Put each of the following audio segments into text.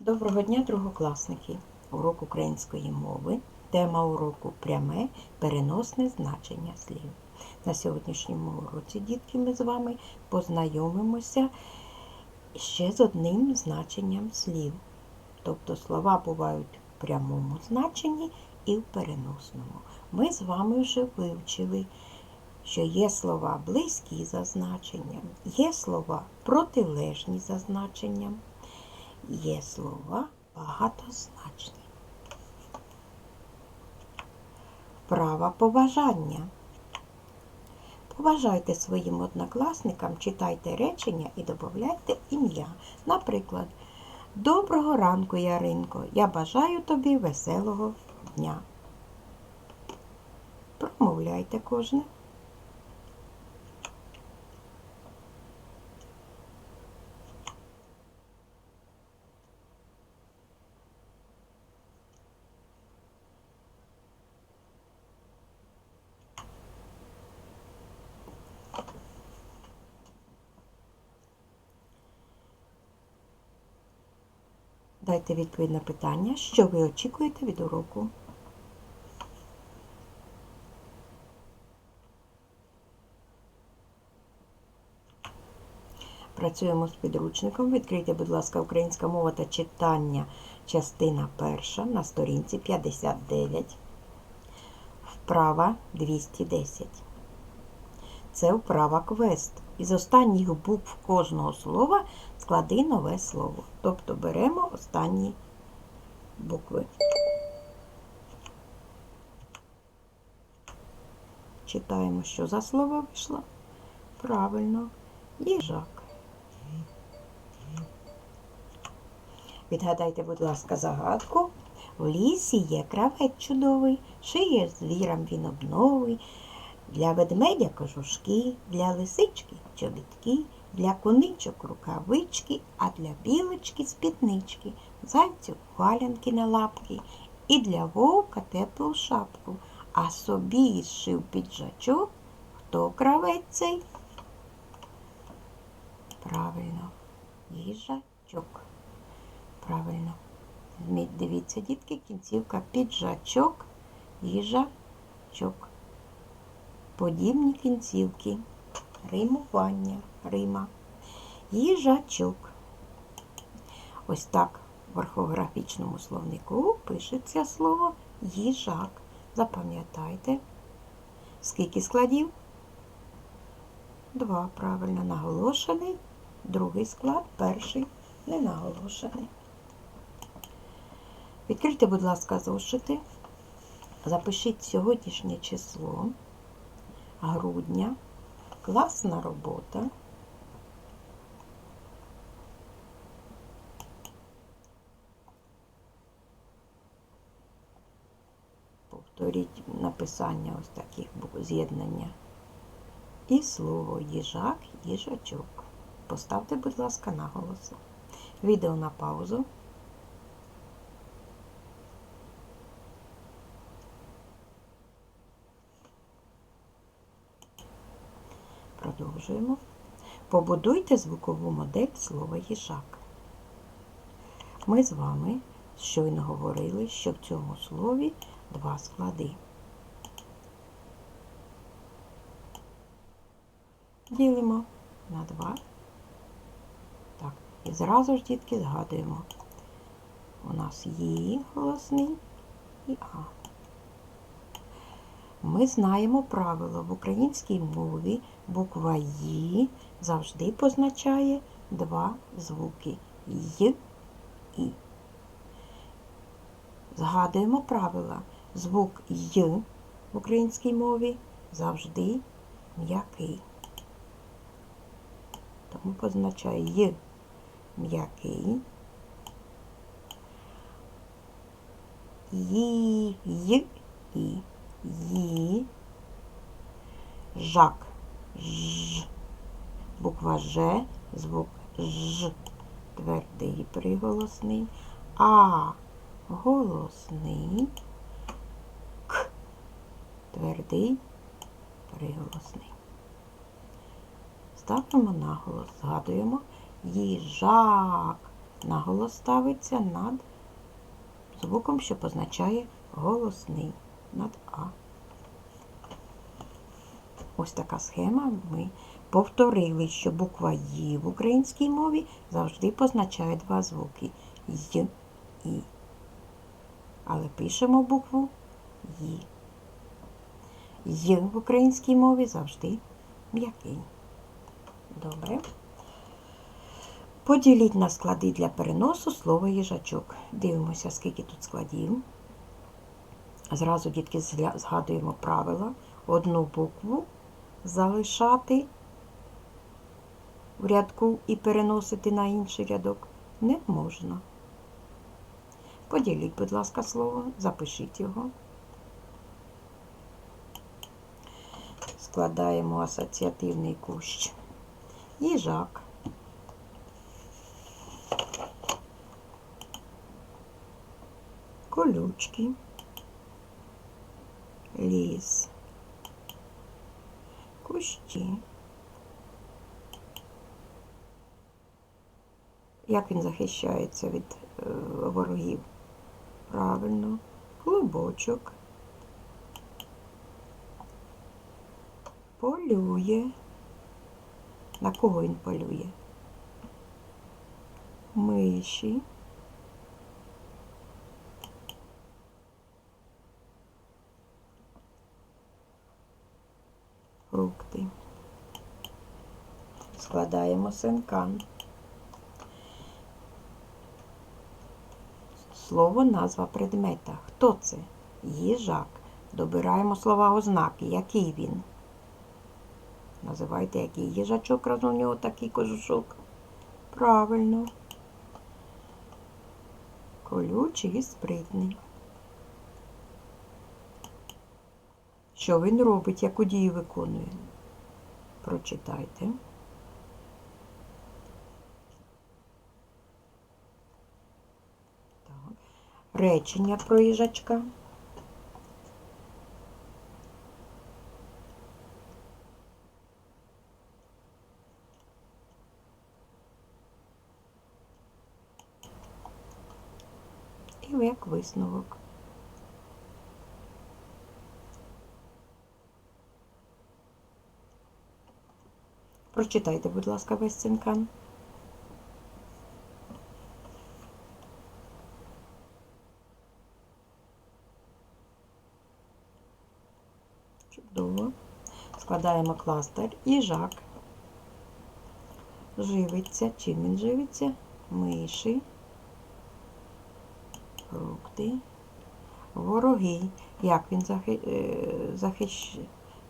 Доброго дня, другокласники! Урок української мови. Тема уроку пряме переносне значення слів. На сьогоднішньому уроці, дітки, ми з вами познайомимося ще з одним значенням слів. Тобто слова бувають в прямому значенні і в переносному. Ми з вами вже вивчили, що є слова близькі за значенням, є слова протилежні за значенням. Є слова багатозначні. Вправа побажання. Побажайте своїм однокласникам, читайте речення і додавайте ім'я. Наприклад, Доброго ранку, Яринко. Я бажаю тобі веселого дня. Промовляйте кожне. Дайте відповідь на питання, що ви очікуєте від уроку. Працюємо з підручником. Відкрийте, будь ласка, українська мова та читання, частина перша на сторінці 59. Вправа 210. Це вправа квест. Із останніх букв кожного слова склади нове слово. Тобто беремо останні букви. Читаємо, що за слово вийшло. Правильно. Їжак. Відгадайте, будь ласка, загадку. В лісі є кравець чудовий, шиє звірам він обновий. Для ведмедя кожушки, для лисички чобітки, для коничок рукавички, а для білочки спіднички, зайцю валянки на лапки, і для вовка теплу шапку, а собі зшив піджачок. Хто кравець цей? Правильно, їжачок. Правильно. Дивіться, дітки, кінцівка піджачок, їжачок. Подібні кінцівки. Римування, рима. Їжачок. Ось так в орфографічному словнику пишеться слово їжак. Запам'ятайте. Скільки складів? Два. Правильно наголошений. Другий склад, перший не наголошений. Відкрийте, будь ласка, зошити. Запишіть сьогоднішнє число грудня. Класна робота. Повторіть написання ось таких з'єднання. І слово їжак, їжачок. Поставте, будь ласка, наголоси. Відео на паузу. Продовжуємо. Побудуйте звукову модель слова їжак. Ми з вами щойно говорили, що в цьому слові два склади. Ділимо на два. Так, і зразу ж, дітки, згадуємо. У нас є голосний і А. Ми знаємо правило в українській мові буква «ї» завжди позначає два звуки «й» і. Згадуємо правила. Звук «й» в українській мові завжди м'який. Тому позначає «й» м'який. «ї», «й» і. Ї, жак, ж, буква Ж, звук Ж, твердий приголосний, А. Голосний, К, твердий приголосний. Ставимо наголос, згадуємо. Їжак, наголос ставиться над звуком, що позначає голосний. Над А. Ось така схема. Ми повторили, що буква «Ї» в українській мові завжди позначає два звуки Й і. Але пишемо букву «Ї». Й в українській мові завжди м'який. Добре. Поділіть на склади для переносу слово їжачок. Дивимося, скільки тут складів. Зразу, дітки, згадуємо правила. Одну букву залишати в рядку і переносити на інший рядок не можна. Поділіть, будь ласка, слово, запишіть його. Складаємо асоціативний кущ. Їжак. Колючки. Ліс. Кущі. Як він захищається від е, ворогів? Правильно. Клубочок. Полює. На кого він полює? Миші. Фрукти. Складаємо синкан. Слово назва предмета. Хто це? Їжак. Добираємо слова ознаки. Який він? Називайте, який їжачок, раз у нього такий кожушок. Правильно. Колючий і спритний. Що він робить, яку дію виконує? Прочитайте. Так. Речення про їжачка. І як висновок. Прочитайте, будь ласка, весь цинкан. Чудово. Складаємо кластер. Їжак. Живиться. Чим він живиться? Миші. Фрукти. Вороги. Як він е, захищ...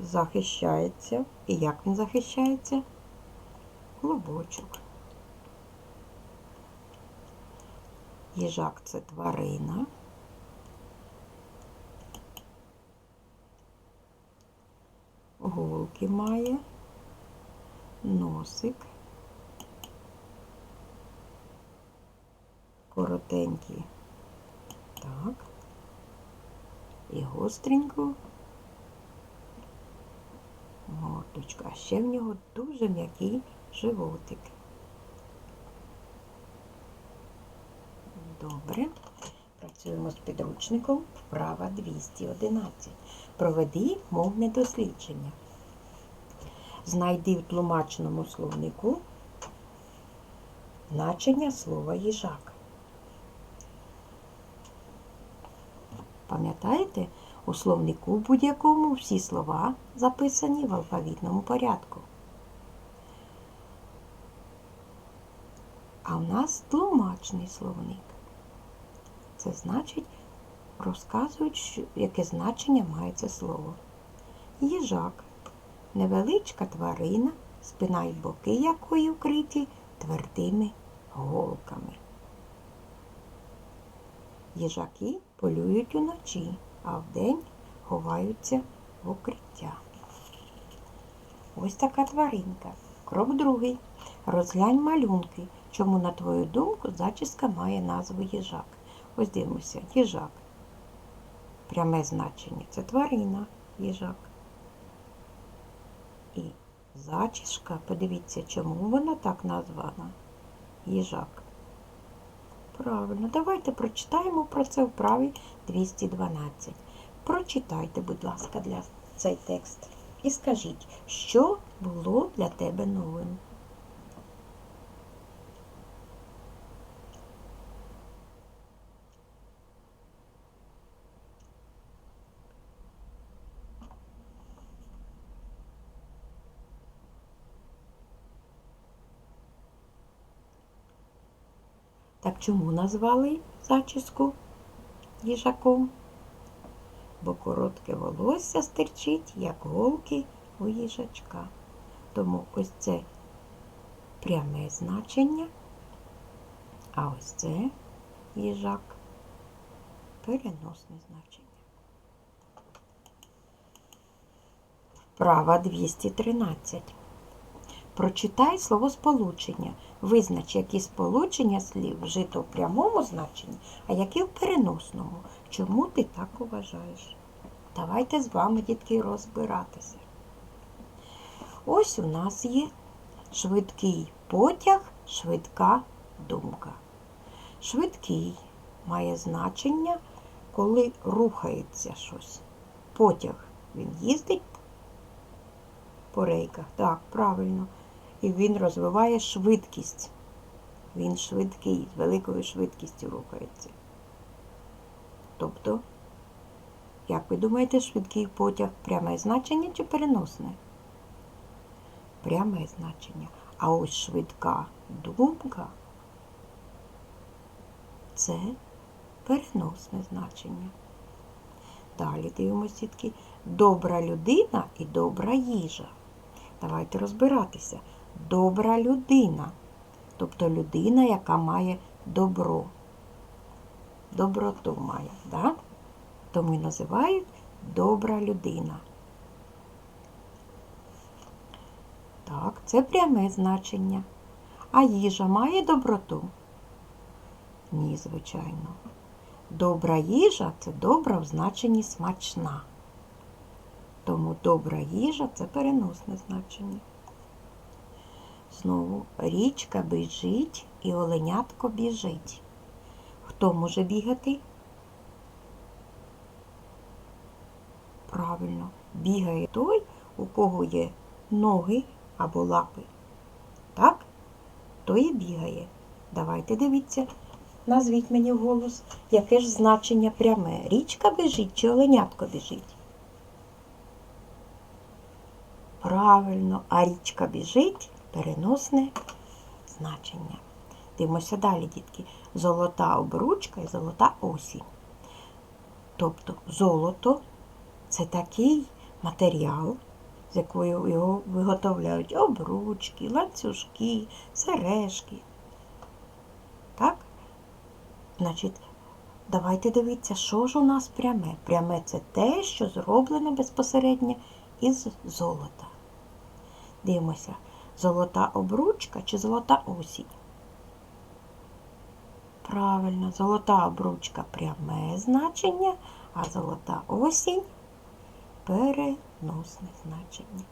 захищається? І як він захищається? Клубочок. Їжак це тварина. Голки має, носик, коротенький, так, і гостреньку мордочку. А ще в нього дуже м'який животик. Добре. Працюємо з підручником вправа 211. Проведи мовне дослідження. Знайди в тлумаченому словнику значення слова їжак. Пам'ятаєте, у словнику будь-якому всі слова записані в алфавітному порядку. А в нас тлумачний словник. Це значить, розказують, яке значення має це слово. Їжак невеличка тварина, спина й боки якої вкриті твердими голками. Їжаки полюють уночі, а вдень ховаються в укриття. Ось така тваринка. Крок другий. Розглянь малюнки. Чому, на твою думку, зачіска має назву їжак? Ось дивимося, їжак. Пряме значення це тварина, їжак. І зачіска, подивіться, чому вона так названа? Їжак. Правильно, давайте прочитаємо про це в праві 212. Прочитайте, будь ласка, для цей текст. І скажіть, що було для тебе новим. Чому назвали зачіску їжаком? Бо коротке волосся стирчить, як голки у їжачка. Тому ось це пряме значення, а ось це їжак переносне значення. Вправа 213. Прочитай словосполучення. Визнач, які сполучення слів вжито в прямому значенні, а які в переносному. Чому ти так вважаєш? Давайте з вами, дітки, розбиратися. Ось у нас є швидкий потяг, швидка думка. Швидкий має значення, коли рухається щось. Потяг він їздить по рейках. Так, правильно. І він розвиває швидкість. Він швидкий, з великою швидкістю рухається. Тобто, як ви думаєте, швидкий потяг пряме значення чи переносне? Пряме значення. А ось швидка думка це переносне значення. Далі дивимося тільки добра людина і добра їжа. Давайте розбиратися. Добра людина, тобто людина, яка має добро. Доброту має, да? тому і називають добра людина. Так, це пряме значення. А їжа має доброту? Ні, звичайно. Добра їжа це добра в значенні смачна. Тому добра їжа це переносне значення. Знову річка біжить і оленятко біжить. Хто може бігати? Правильно, бігає той, у кого є ноги або лапи. Так? Той і бігає. Давайте дивіться. Назвіть мені голос, яке ж значення пряме. Річка біжить чи оленятко біжить? Правильно, а річка біжить переносне значення. Дивимося далі, дітки. Золота обручка і золота осінь. Тобто золото це такий матеріал, з якою його виготовляють обручки, ланцюжки, сережки. Так? Значить, давайте дивитися, що ж у нас пряме. Пряме це те, що зроблено безпосередньо із золота. Дивимося, золота обручка чи золота осінь? Правильно, золота обручка пряме значення, а золота осінь переносне значення.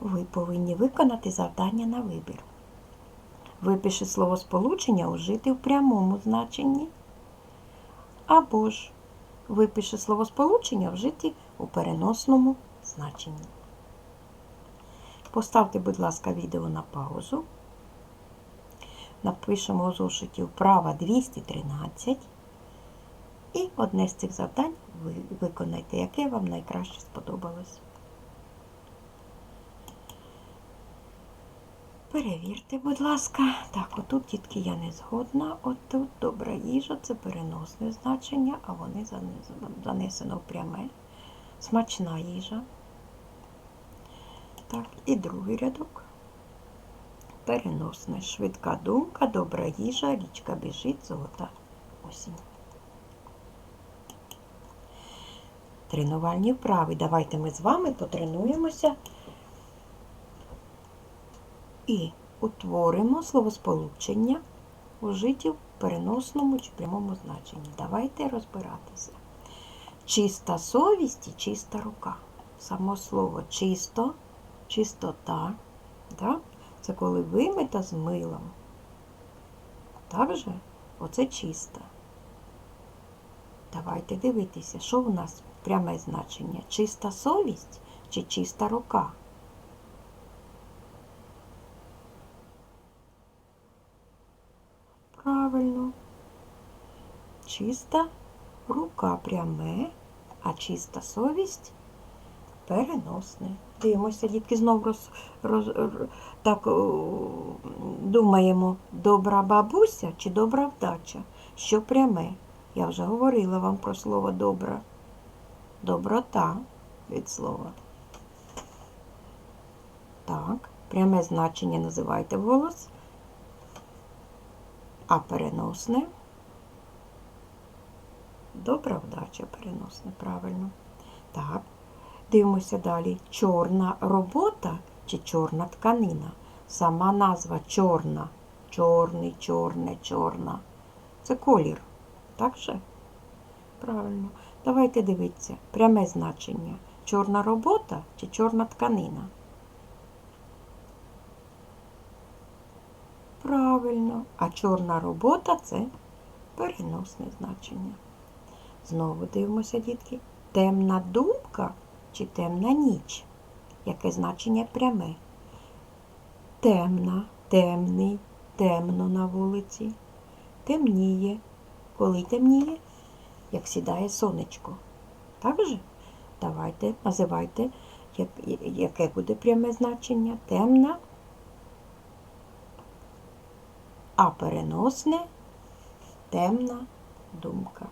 Ви повинні виконати завдання на вибір. Випиши словосполучення ужити в прямому значенні. Або ж випиши словосполучення вжиті у переносному значенні. Поставте, будь ласка, відео на паузу. Напишемо у зошиті вправа 213. І одне з цих завдань ви виконайте, яке вам найкраще сподобалось. Перевірте, будь ласка. Так, отут, дітки, я не згодна. Отут добра їжа це переносне значення, а вони занесено пряме. Смачна їжа. Так, і другий рядок. Переносне, швидка думка, добра їжа, річка біжить, золота осінь. Тренувальні вправи. Давайте ми з вами потренуємося і утворимо словосполучення у житті в переносному чи прямому значенні. Давайте розбиратися. Чиста совість і чиста рука. Само слово чисто, чистота. Да? Це коли вимита з милом. Так же? Оце чиста. Давайте дивитися, що у нас пряме значення? Чиста совість чи чиста рука? Правильно. Чиста рука пряме, а чиста совість переносне. Дивимося, дітки, знов роз, роз, так думаємо, добра бабуся чи добра вдача? Що пряме? Я вже говорила вам про слово добра. Доброта від слова. Так, пряме значення називайте вголос, а переносне. Добра вдача переносне, правильно. Так. Дивимося далі. Чорна робота чи чорна тканина. Сама назва чорна. Чорний, чорне, чорна. Це колір. Так же? Правильно. Давайте дивитися. Пряме значення. Чорна робота чи чорна тканина? Правильно. А чорна робота це переносне значення. Знову дивимося, дітки. Темна думка чи темна ніч? Яке значення пряме? Темна, темний, темно на вулиці. Темніє. Коли темніє? Як сідає сонечко. Так же? Давайте, називайте, як, яке буде пряме значення. Темна, а переносне темна думка.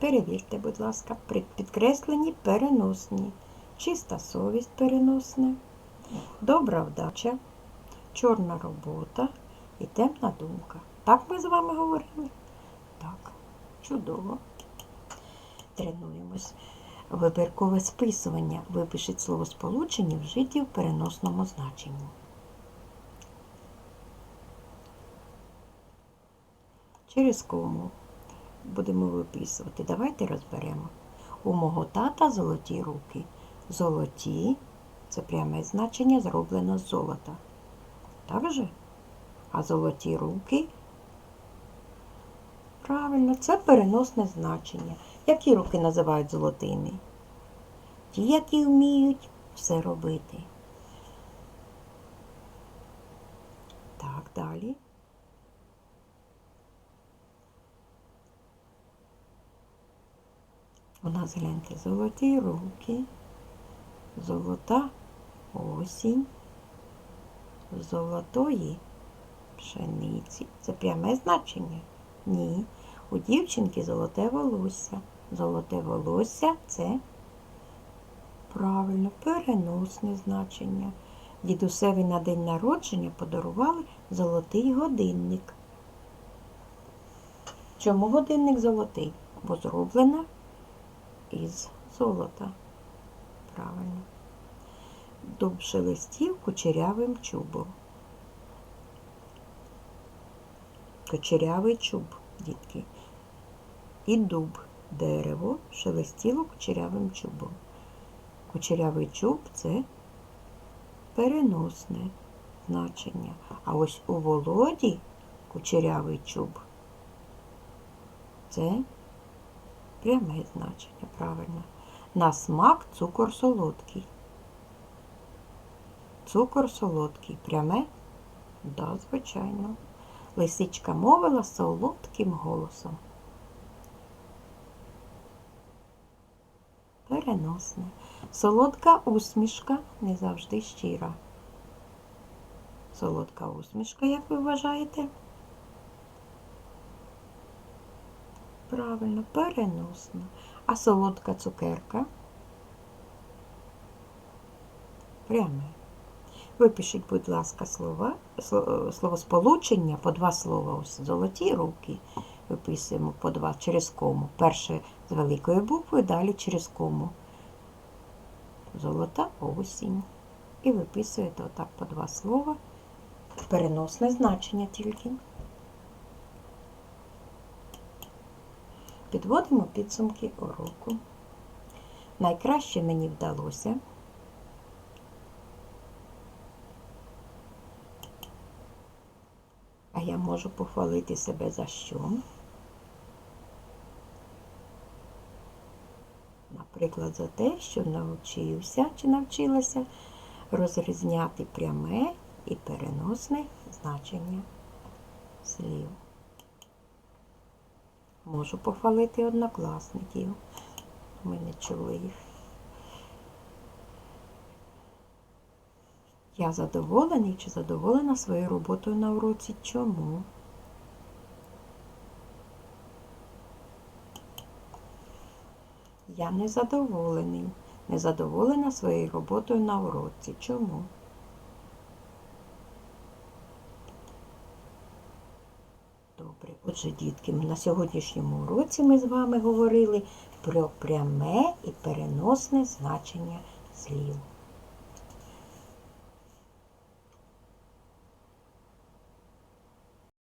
Перевірте, будь ласка, підкреслені переносні. Чиста совість переносне, добра вдача, чорна робота і темна думка. Так ми з вами говорили? Так, чудово. Тренуємось. Вибіркове списування. Випишіть словосполучення вжиті в переносному значенні. Через кому будемо виписувати. Давайте розберемо. У мого тата золоті руки. Золоті це пряме значення зроблено з золота. Так же? А золоті руки. Правильно, це переносне значення. Які руки називають золотими? Ті, які вміють все робити. Так, далі. У нас гляньте золоті руки, золота осінь, золотої пшениці. Це пряме значення? Ні. У дівчинки золоте волосся. Золоте волосся це правильно переносне значення. Дідусеві на день народження подарували золотий годинник. Чому годинник золотий? Бо зроблено із золота. Правильно. Дуб шелестів кучерявим чубом. Кучерявий чуб, дітки. І дуб, дерево, шелестіло кучерявим чубом. Кучерявий чуб це переносне значення. А ось у володі кучерявий чуб це пряме значення, правильно. На смак цукор солодкий. Цукор солодкий. Пряме? Да, звичайно. Лисичка мовила солодким голосом. Переносне. Солодка усмішка не завжди щира. Солодка усмішка, як ви вважаєте? Правильно, переносно. А солодка цукерка? Пряме. Випишіть, будь ласка, слова, сло- словосполучення по два слова. Ось золоті руки. Виписуємо по два через кому. Перше з великої букви, далі через кому. Золота осінь. І виписуєте отак по два слова. Переносне значення тільки. Підводимо підсумки уроку. Найкраще мені вдалося. А я можу похвалити себе за що. Наприклад, за те, що навчився чи навчилася розрізняти пряме і переносне значення слів. Можу похвалити однокласників. Ми не чули їх. Я задоволений чи задоволена своєю роботою на уроці. Чому? Я незадоволений. Незадоволена своєю роботою на уроці. Чому? Добре, отже, дітки, на сьогоднішньому уроці ми з вами говорили про пряме і переносне значення слів.